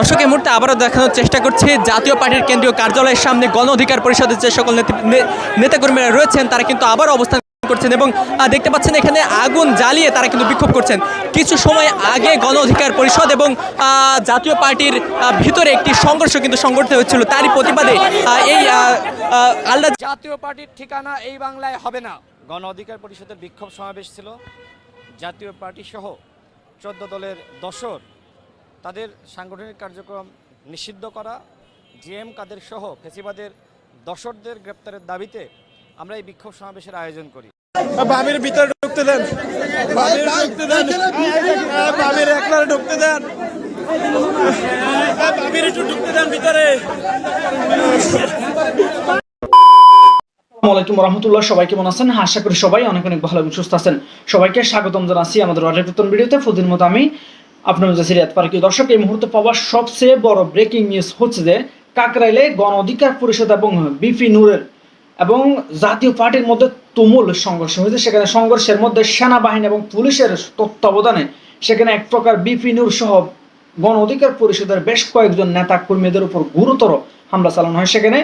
দর্শক এই মুহূর্তে আবারও দেখানোর চেষ্টা করছি জাতীয় পার্টির কেন্দ্রীয় কার্যালয়ের সামনে গণ অধিকার পরিষদের যে সকল নেতাকর্মীরা রয়েছেন তারা কিন্তু আবারও অবস্থান করছেন এবং দেখতে পাচ্ছেন এখানে আগুন জ্বালিয়ে তারা কিন্তু বিক্ষোভ করছেন। কিছু সময় আগে গণ অধিকার পরিষদ এবং জাতীয় পার্টির ভিতরে একটি সংঘর্ষ কিন্তু সংঘটিত হয়েছিল। তারই প্রতিবাদে এই আহ, জাতীয় পার্টির ঠিকানা এই বাংলায় হবে না। গণ অধিকার পরিষদের বিক্ষোভ সমাবেশ ছিল। জাতীয় পার্টি সহ চোদ্দ দলের দশর তাদের সাংগঠনিক কার্যক্রম নিষিদ্ধ করা জিএম কাদের সহ ফেসিবাদের দশরদের গ্রেপ্তারের দাবিতে আমরা এই বিক্ষোভ সমাবেশের আয়োজন করি। বাবির ভিতরে ঢুকতে দেন। বাবির ঢুকতে দেন। হ্যাঁ, বাবির ঢুকতে দেন। বাবির একটু ঢুকতে দেন ভিতরে। আসসালামু রহমতুল্লাহ সবাই কেমন আছেন? আশা করি সবাই অনেক অনেক ভালো এবং সুস্থ আছেন। সবাইকে স্বাগতম জানাচ্ছি আমাদের অর্ডার ভিডিওতে। ফুদিন মতো আমি আপনার জাসিরিয়াত পার্কি দর্শক, এই মুহূর্তে পাওয়া সবচেয়ে বড় ব্রেকিং নিউজ হচ্ছে যে কাকরাইলে গণ অধিকার পরিষদ এবং বিপি নূরের এবং জাতীয় পার্টির মধ্যে তুমুল সংঘর্ষ হয়েছে। সেখানে সংঘর্ষের মধ্যে সেনাবাহিনী এবং পুলিশের তত্ত্বাবধানে সেখানে এক প্রকার বিপি নূর সহ গণ অধিকার পরিষদের বেশ কয়েকজন নেতা কর্মীদের উপর গুরুতর হামলা চালানো হয়। সেখানে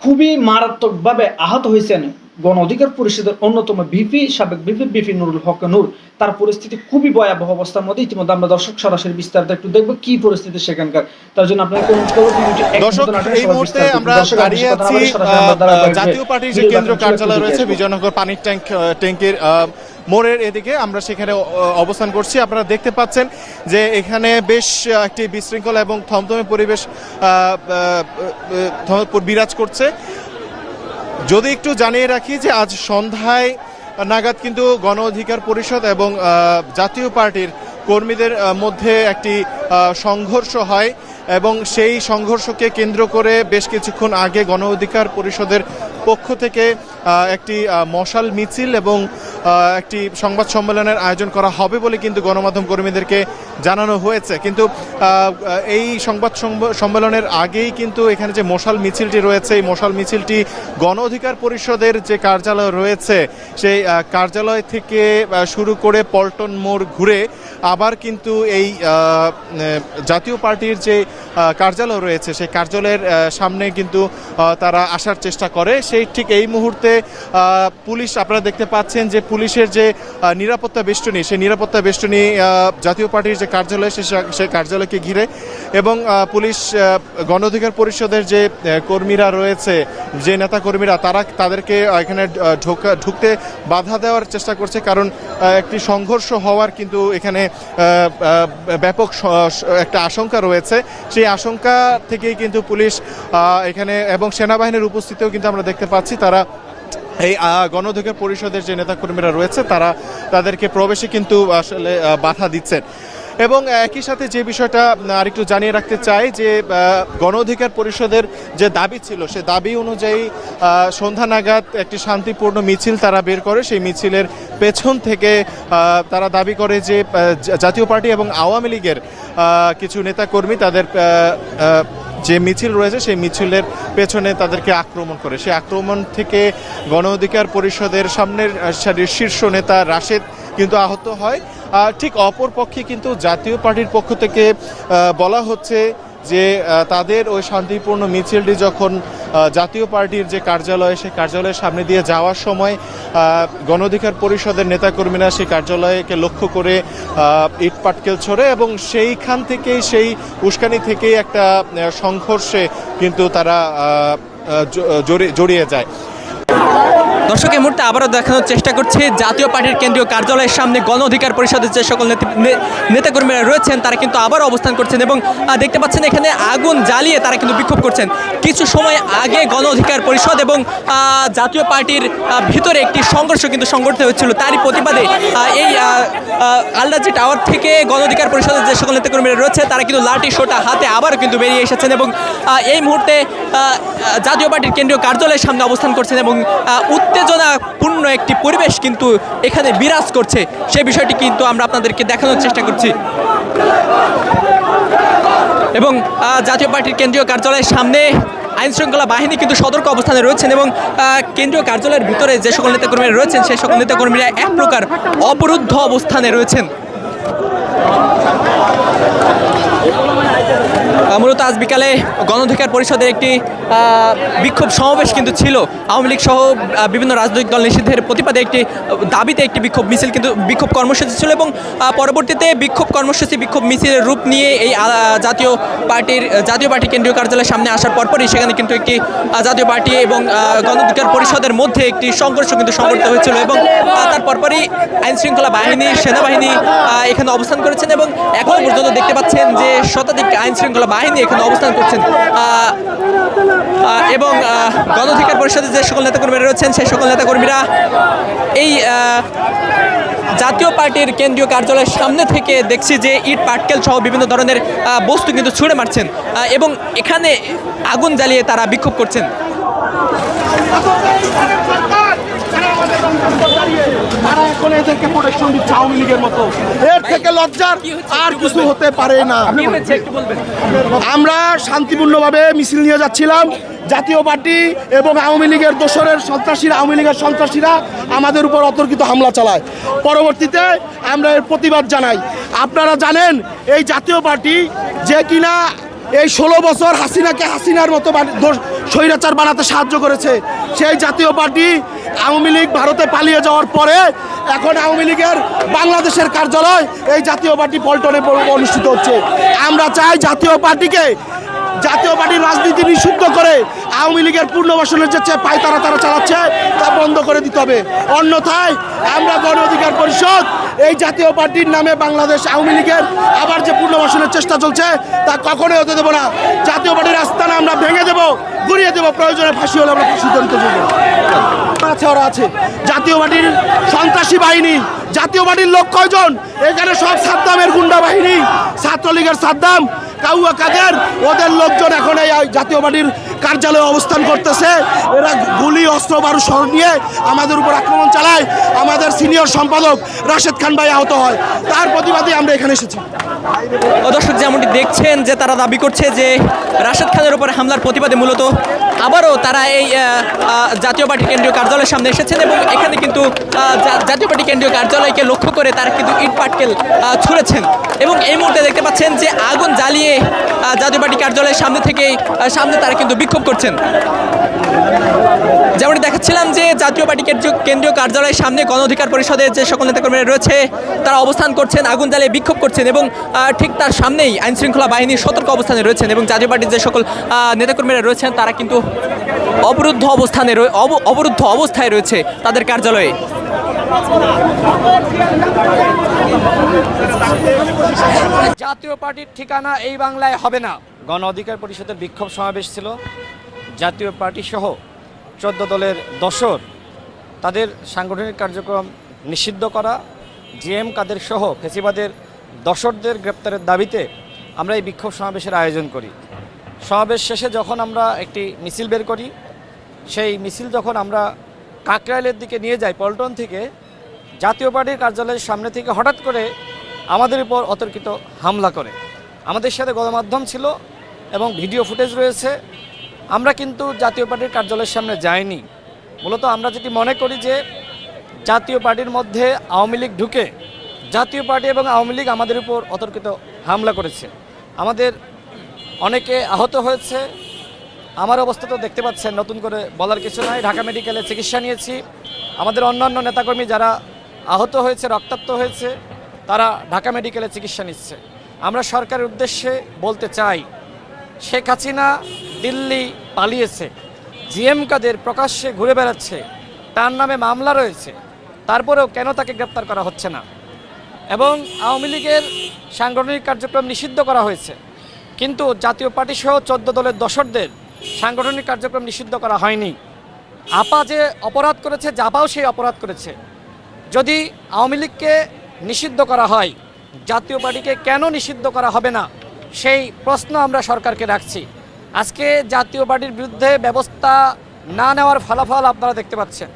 খুবই মারাত্মকভাবে আহত হয়েছেন গণ অধিকার পরিষদের অন্যতম ভিপি সাবেক ভিপি বিপি নুরুল হক নূর। তার পরিস্থিতি খুবই ভয়াবহ অবস্থার মধ্যে। ইতিমধ্যে আমরা দর্শক সরাসরি বিস্তারিত একটু দেখব কি পরিস্থিতি সেখানকার। তার জন্য আপনাকে অনুরোধ করব দর্শক এই মুহূর্তে আমরা দাঁড়িয়ে আছি জাতীয় পার্টির যে কেন্দ্র কার্যালয় রয়েছে বিজয়নগর পানির ট্যাঙ্ক ট্যাঙ্কের মোড়ের এদিকে আমরা সেখানে অবস্থান করছি। আপনারা দেখতে পাচ্ছেন যে এখানে বেশ একটি বিশৃঙ্খলা এবং থমথমে পরিবেশ বিরাজ করছে। যদি একটু জানিয়ে রাখি যে আজ সন্ধ্যায় নাগাদ কিন্তু গণ অধিকার পরিষদ এবং জাতীয় পার্টির কর্মীদের মধ্যে একটি সংঘর্ষ হয় এবং সেই সংঘর্ষকে কেন্দ্র করে বেশ কিছুক্ষণ আগে গণ অধিকার পরিষদের পক্ষ থেকে একটি মশাল মিছিল এবং একটি সংবাদ সম্মেলনের আয়োজন করা হবে বলে কিন্তু গণমাধ্যম কর্মীদেরকে জানানো হয়েছে। কিন্তু এই সংবাদ সম্মেলনের আগেই কিন্তু এখানে যে মশাল মিছিলটি রয়েছে, এই মশাল মিছিলটি গণ অধিকার পরিষদের যে কার্যালয় রয়েছে, সেই কার্যালয় থেকে শুরু করে পল্টন মোড় ঘুরে আবার কিন্তু এই জাতীয় পার্টির যে কার্যালয় রয়েছে, সেই কার্যালয়ের সামনে কিন্তু তারা আসার চেষ্টা করে। সেই ঠিক এই মুহূর্তে পুলিশ, আপনারা দেখতে পাচ্ছেন যে পুলিশের যে নিরাপত্তা বেষ্টনী, সেই নিরাপত্তা বেষ্টনী জাতীয় পার্টির যে কার্যালয় সে সেই কার্যালয়কে ঘিরে এবং পুলিশ আহ, গণ অধিকার পরিষদের যে কর্মীরা রয়েছে যে নেতা কর্মীরা তারা তাদেরকে এখানে ঢোকা ঢুকতে বাধা দেওয়ার চেষ্টা করছে। কারণ একটি সংঘর্ষ হওয়ার কিন্তু এখানে ব্যাপক একটা আশঙ্কা রয়েছে। সেই আশঙ্কা থেকেই কিন্তু পুলিশ এখানে এবং সেনাবাহিনীর উপস্থিতিও কিন্তু আমরা দেখতে পাচ্ছি। তারা এই আহ, গণ অধিকার পরিষদের যে নেতাকর্মীরা রয়েছে তারা তাদেরকে প্রবেশে কিন্তু আসলে বাধা দিচ্ছেন। এবং একই সাথে যে বিষয়টা আরেকটু জানিয়ে রাখতে চাই যে গণ অধিকার পরিষদের যে দাবি ছিল, সে দাবি অনুযায়ী সন্ধ্যা নাগাদ একটি শান্তিপূর্ণ মিছিল তারা বের করে। সেই মিছিলের পেছন থেকে তারা দাবি করে যে জাতীয় পার্টি এবং আওয়ামী লীগের কিছু নেতাকর্মী তাদের যে মিছিল রয়েছে, সেই মিছিলের পেছনে তাদেরকে আক্রমণ করে। সেই আক্রমণ থেকে গণ অধিকার পরিষদের সামনের শীর্ষ নেতা রাশেদ কিন্তু আহত হয়। আর ঠিক অপর পক্ষে কিন্তু জাতীয় পার্টির পক্ষ থেকে বলা হচ্ছে যে তাদের ওই শান্তিপূর্ণ মিছিলটি যখন জাতীয় পার্টির যে কার্যালয় সেই কার্যালয়ের সামনে দিয়ে যাওয়ার সময় আহ, গণ অধিকার পরিষদের নেতাকর্মীরা সেই কার্যালয়কে লক্ষ্য করে ইট পাটকেল ছড়ে এবং সেইখান থেকেই সেই উস্কানি থেকেই একটা সংঘর্ষে কিন্তু তারা জড়িয়ে যায়। দর্শক এই মুহূর্তে আবারও দেখানোর চেষ্টা করছি। জাতীয় পার্টির কেন্দ্রীয় কার্যালয়ের সামনে গণ অধিকার পরিষদের যে সকল নেতৃ- নেতাকর্মীরা রয়েছেন তারা কিন্তু আবারও অবস্থান করছেন এবং দেখতে পাচ্ছেন এখানে আগুন জ্বালিয়ে তারা কিন্তু বিক্ষোভ করছেন। কিছু সময় আগে গণ অধিকার পরিষদ এবং জাতীয় পার্টির ভিতরে একটি সংঘর্ষ কিন্তু সংঘটিত হয়েছিল। তারই প্রতিবাদে এই আলরাজি টাওয়ার থেকে গণ অধিকার পরিষদের যে সকল নেতাকর্মীরা রয়েছে তারা কিন্তু লাঠি সোটা হাতে আবারও কিন্তু বেরিয়ে এসেছেন এবং এই মুহূর্তে জাতীয় পার্টির কেন্দ্রীয় কার্যালয়ের সামনে অবস্থান করছেন এবং আহ, উত্তেজনাপূর্ণ একটি পরিবেশ কিন্তু এখানে বিরাজ করছে। সে বিষয়টি কিন্তু আমরা আপনাদেরকে দেখানোর চেষ্টা করছি। এবং জাতীয় পার্টির কেন্দ্রীয় কার্যালয়ের সামনে আইন শৃঙ্খলা বাহিনী কিন্তু সতর্ক অবস্থানে রয়েছেন এবং কেন্দ্রীয় কার্যালয়ের ভিতরে যে সকল নেতাকর্মীরা রয়েছেন সেই সকল নেতাকর্মীরা এক প্রকার অবরুদ্ধ অবস্থানে রয়েছেন। মূলত আজ বিকালে গণঅধিকার পরিষদের একটি বিক্ষোভ সমাবেশ কিন্তু ছিল। আওয়ামী লীগ সহ বিভিন্ন রাজনৈতিক দল নিষিদ্ধের প্রতিবাদে একটি দাবিতে একটি বিক্ষোভ মিছিল কিন্তু বিক্ষোভ কর্মসূচি ছিল এবং পরবর্তীতে বিক্ষোভ কর্মসূচি বিক্ষোভ মিছিলের রূপ নিয়ে এই জাতীয় পার্টির জাতীয় পার্টি কেন্দ্রীয় কার্যালয়ের সামনে আসার পরপরই সেখানে কিন্তু একটি জাতীয় পার্টি এবং আহ, গণঅধিকার পরিষদের মধ্যে একটি সংঘর্ষ কিন্তু সংঘটিত হয়েছিল এবং তার পরপরই আইন শৃঙ্খলা বাহিনী সেনাবাহিনী এখানে অবস্থান করেছেন এবং এখনও পর্যন্ত দেখতে পাচ্ছেন যে শতাধিক আইন শৃঙ্খলা বাহিনী এখানে অবস্থান করছেন। এবং আহ, গণঅধিকার পরিষদের যে সকল নেতাকর্মীরা রয়েছেন সেই সকল নেতাকর্মীরা এই জাতীয় পার্টির কেন্দ্রীয় কার্যালয়ের সামনে থেকে দেখছি যে ইট পাটকেল সহ বিভিন্ন ধরনের বস্তু কিন্তু ছুঁড়ে মারছেন। এবং এখানে আগুন জ্বালিয়ে তারা বিক্ষোভ করছেন। তারা এখন এদেরকে প্রোটেকশন দিচ্ছে আওয়ামী লীগের মতো। এর থেকে লজ্জার আর কিছু হতে পারে না। আমরা শান্তিপূর্ণভাবে মিছিল নিয়ে যাচ্ছিলাম। জাতীয় পার্টি এবং আওয়ামী লীগের দোসরের সন্ত্রাসীরা আওয়ামী লীগের সন্ত্রাসীরা আমাদের উপর অতর্কিত হামলা চালায়। পরবর্তীতে আমরা এর প্রতিবাদ জানাই। আপনারা জানেন এই জাতীয় পার্টি যে কিনা এই ষোলো বছর হাসিনাকে হাসিনার মতো স্বৈরাচার বানাতে সাহায্য করেছে। সেই জাতীয় পার্টি আওয়ামী লীগ ভারতে পালিয়ে যাওয়ার পরে এখন আওয়ামী লীগের বাংলাদেশের কার্যালয় এই জাতীয় পার্টি পল্টনে অনুষ্ঠিত হচ্ছে। আমরা চাই জাতীয় পার্টিকে জাতীয় পার্টির রাজনীতি নিষিদ্ধ করে আওয়ামী লীগের পুনর্বাসনের যে পায়তারা তারা চালাচ্ছে, তা বন্ধ করে দিতে হবে। অন্যথায় আমরা গণ অধিকার পরিষদ, এই জাতীয় পার্টির নামে বাংলাদেশ আওয়ামী লীগের আবার যে পুনর্বাসনের চেষ্টা চলছে, তা কখনোই হতে দেবো না। জাতীয় পার্টির আস্থানা আমরা ভেঙে দেবো ঘুরিয়ে দেবো, প্রয়োজনে ফাঁসি হলে আমরা ফাঁসি দেবো আছে, ওরা আছে। জাতীয় পার্টির সন্ত্রাসী বাহিনী, জাতীয় পার্টির লোক কয়জন? এখানে সব সাদ্দামের গুন্ডা বাহিনী, ছাত্রলীগের সাদ্দাম কাউয়া কাদের? ওদের লোকজন এখন এই জাতীয় পার্টির কার্যালয়ে অবস্থান করতেছে। এরা গুলি, অস্ত্র, বারু সর নিয়ে আমাদের উপর আক্রমণ চালায়। আমাদের সিনিয়র সম্পাদক রাশেদ খান ভাই আহত হয়। তার প্রতিবাদে আমরা এখানে এসেছি। দর্শক, যেমনটি দেখছেন যে তারা দাবি করছে যে রাশেদ খানের উপরে হামলার প্রতিবাদে মূলত আবারও তারা এই জাতীয় পার্টি কেন্দ্রীয় কার্যালয়ের সামনে এসেছেন এবং এখানে কিন্তু জাতীয় পার্টি কেন্দ্রীয় কার্যালয়কে লক্ষ্য করে তারা কিন্তু ইট পাটকেল ছুঁড়েছেন এবং এই মুহূর্তে দেখতে পাচ্ছেন যে আগুন জ্বালিয়ে জাতীয় পার্টি কার্যালয়ের সামনে থেকে সামনে তারা কিন্তু বিক্ষোভ করছেন। যেমনটি দেখাচ্ছিলাম যে জাতীয় পার্টি কেন্দ্রীয় কার্যালয়ের সামনে গণ অধিকার পরিষদের যে সকল নেতাকর্মীরা রয়েছে, তারা অবস্থান করছেন, আগুন জ্বালিয়ে বিক্ষোভ করছেন এবং ঠিক তার সামনেই আইন শৃঙ্খলা বাহিনীর সতর্ক অবস্থানে রয়েছেন এবং জাতীয় পার্টির যে সকল নেতাকর্মীরা রয়েছেন, তারা কিন্তু অবরুদ্ধ অবস্থানে অব- অবরুদ্ধ অবস্থায় রয়েছে তাদের কার্যালয়ে। জাতীয় পার্টির ঠিকানা এই বাংলায় হবে না। গণ অধিকার পরিষদের বিক্ষোভ সমাবেশ ছিল। জাতীয় পার্টি সহ চোদ্দ দলের দশর তাদের সাংগঠনিক কার্যক্রম নিষিদ্ধ করা, জিএম কাদের সহ ফেসিবাদের দশরদের গ্রেপ্তারের দাবিতে আমরা এই বিক্ষোভ সমাবেশের আয়োজন করি। সমাবেশ শেষে যখন আমরা একটি মিছিল বের করি, সেই মিছিল যখন আমরা কাকরাইলের দিকে নিয়ে যাই পল্টন থেকে, জাতীয় পার্টির কার্যালয়ের সামনে থেকে হঠাৎ করে আমাদের উপর অতর্কিত হামলা করে। আমাদের সাথে গণমাধ্যম ছিল এবং ভিডিও ফুটেজ রয়েছে। আমরা কিন্তু জাতীয় পার্টির কার্যালয়ের সামনে যাইনি। মূলত আমরা যেটি মনে করি যে, জাতীয় পার্টির মধ্যে আওয়ামী লীগ ঢুকে জাতীয় পার্টি এবং আওয়ামী লীগ আমাদের উপর অতর্কিত হামলা করেছে। আমাদের অনেকে আহত হয়েছে। আমার অবস্থা তো দেখতে পাচ্ছেন, নতুন করে বলার কিছু নাই। ঢাকা মেডিকেলে চিকিৎসা নিয়েছি। আমাদের অন্যান্য নেতাকর্মী যারা আহত হয়েছে, রক্তাক্ত হয়েছে, তারা ঢাকা মেডিকেলে চিকিৎসা নিচ্ছে। আমরা সরকারের উদ্দেশ্যে বলতে চাই শেখ হাসিনা দিল্লি পালিয়েছে। জিএম কাদের প্রকাশ্যে ঘুরে বেড়াচ্ছে, তার নামে মামলা রয়েছে, তারপরেও কেন তাকে গ্রেপ্তার করা হচ্ছে না? এবং আওয়ামী লীগের সাংগঠনিক কার্যক্রম নিষিদ্ধ করা হয়েছে, কিন্তু জাতীয় পার্টি সহ চোদ্দ দলের দশরদের সাংগঠনিক কার্যক্রম নিষিদ্ধ করা হয়নি। আপা যে অপরাধ করেছে, জাপাও সেই অপরাধ করেছে। যদি আওয়ামী লীগকে নিষিদ্ধ করা হয়, জাতীয় পার্টিকে কেন নিষিদ্ধ করা হবে না? সেই প্রশ্ন আমরা সরকারকে রাখছি। আজকে জাতীয় পার্টির বিরুদ্ধে ব্যবস্থা না নেওয়ার ফলাফল আপনারা দেখতে পাচ্ছেন।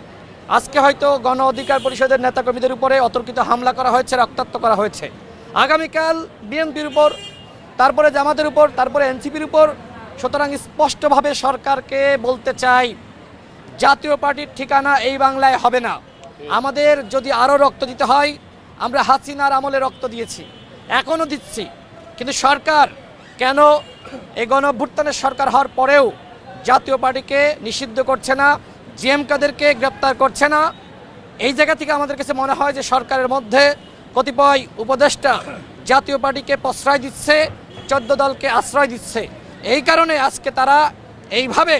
আজকে হয়তো গণ অধিকার পরিষদের নেতাকর্মীদের উপরে অতর্কিত হামলা করা হয়েছে, রক্তাক্ত করা হয়েছে। আগামীকাল বিএনপির উপর, তারপরে জামাতের উপর, তারপরে এনসিপির উপর, সুতরাং স্পষ্টভাবে সরকারকে বলতে চাই, জাতীয় পার্টির ঠিকানা এই বাংলায় হবে না। আমাদের যদি আরও রক্ত দিতে হয়, আমরা হাসিনার আমলে রক্ত দিয়েছি, এখনও দিচ্ছি। কিন্তু সরকার কেন এই গণ অভ্যুত্থানের সরকার হওয়ার পরেও জাতীয় পার্টিকে নিষিদ্ধ করছে না জিএম কাদেরকে গ্রেপ্তার করছে না? এই জায়গা থেকে আমাদের কাছে মনে হয় যে সরকারের মধ্যে কতিপয় উপদেষ্টা জাতীয় পার্টিকে প্রশ্রয় দিচ্ছে, চোদ্দ দলকে আশ্রয় দিচ্ছে। এই কারণে আজকে তারা এইভাবে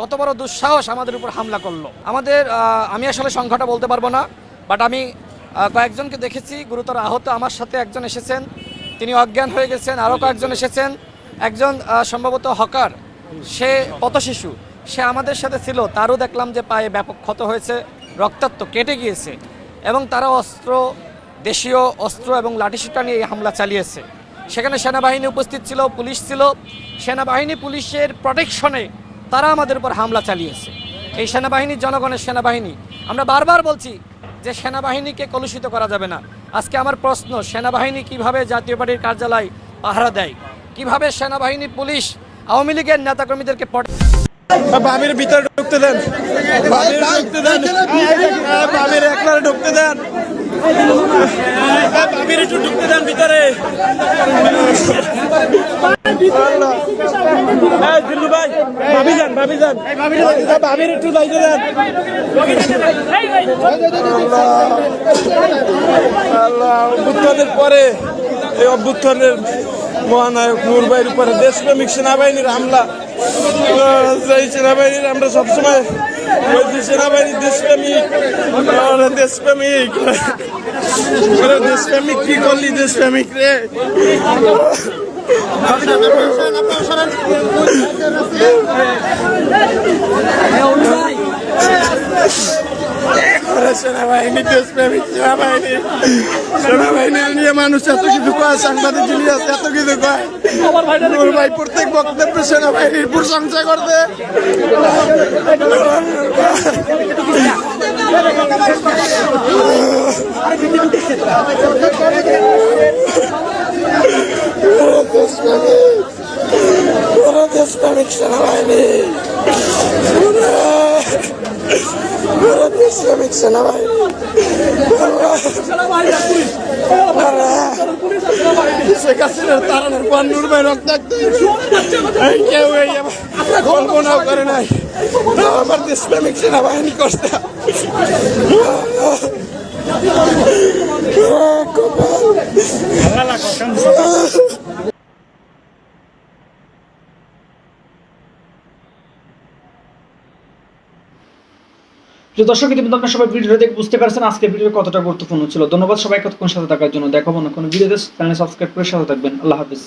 কত বড় দুঃসাহস আমাদের উপর হামলা করল। আমাদের আমি আসলে সংখ্যাটা বলতে পারব না বাট আমি কয়েকজনকে দেখেছি, গুরুতর আহত আমার সাথে একজন এসেছেন। তিনি অজ্ঞান হয়ে গেছেন আরও কয়েকজন এসেছেন। একজন সম্ভবত হকার, সে পথশিশু সে আমাদের সাথে ছিল, তারও দেখলাম যে পায়ে ব্যাপক ক্ষত হয়েছে, রক্তাক্ত, কেটে গিয়েছে এবং তারা অস্ত্র, দেশীয় অস্ত্র এবং লাঠিসুটা নিয়ে এই হামলা চালিয়েছে। সেখানে সেনাবাহিনী উপস্থিত ছিল, পুলিশ ছিল। সেনাবাহিনী পুলিশের প্রোটেকশনে তারা আমাদের উপর হামলা চালিয়েছে। এই সেনাবাহিনী, জনগণের সেনাবাহিনী, আমরা বারবার বলছি যে সেনাবাহিনীকে কলুষিত করা যাবে না। আজকে আমার প্রশ্ন, সেনাবাহিনী কীভাবে জাতীয় পার্টির কার্যালয় পাহারা দেয়? কীভাবে সেনাবাহিনী, পুলিশ, আওয়ামী লীগের নেতাকর্মীদেরকে প্রোটেক্ট বামের ভিতরে ঢুকতে দেন। ঢুকতে দেন। বামের ঢুকতে দেন। একটু ঢুকতে দেন ভিতরে দিল্লু ভাই ভাবি যান ভাবি যান বাবির একটু যাইতে দেন অভ্যুত্থানের পরে এই অভ্যুত্থানের মহানায়ক নূর ভাইয়ের উপরে দেশপ্রেমিক সেনাবাহিনীর হামলা সেই সেনাবাহিনীর আমরা সবসময় বলছি সেনাবাহিনী দেশপ্রেমিক। ওরা দেশপ্রেমিক। ওরা দেশপ্রেমিক কি করলি দেশপ্রেমিক রে? ওরা সেনাবাহিনী, দেশপ্রেমিক সেনাবাহিনী। সেনাবাহিনী নিয়ে মানুষ এত কিছু কয়, সাংবাদিক ইলিয়াস এত কিছু কয়। নূর ভাই প্রত্যেক বক্তব্যে সেনাবাহিনীর প্রশংসা করতে দেশপ্রেমিক সেনাবাহিনী। ওরা দেশপ্রেমিক সেনাবাহিনী শেখ হাসিনার তারানোর পর নূর ভাই রক্তাক্ত কেউ এই কল্পনাও করে নাই আমার দেশপ্রেমিক সেনাবাহিনী করতে প্রিয় দর্শক ইতিমধ্যে আপনারা সবাই ভিডিওটা দেখে বুঝতে পারছেন আজকে ভিডিও কতটা গুরুত্বপূর্ণ ছিল। ধন্যবাদ সবাই কতক্ষণ সাথে থাকার জন্য। দেখাবো না কোনো ভিডিও চ্যানেল সাবস্ক্রাইব করে সাথে থাকবেন। আল্লাহ হাফিজ।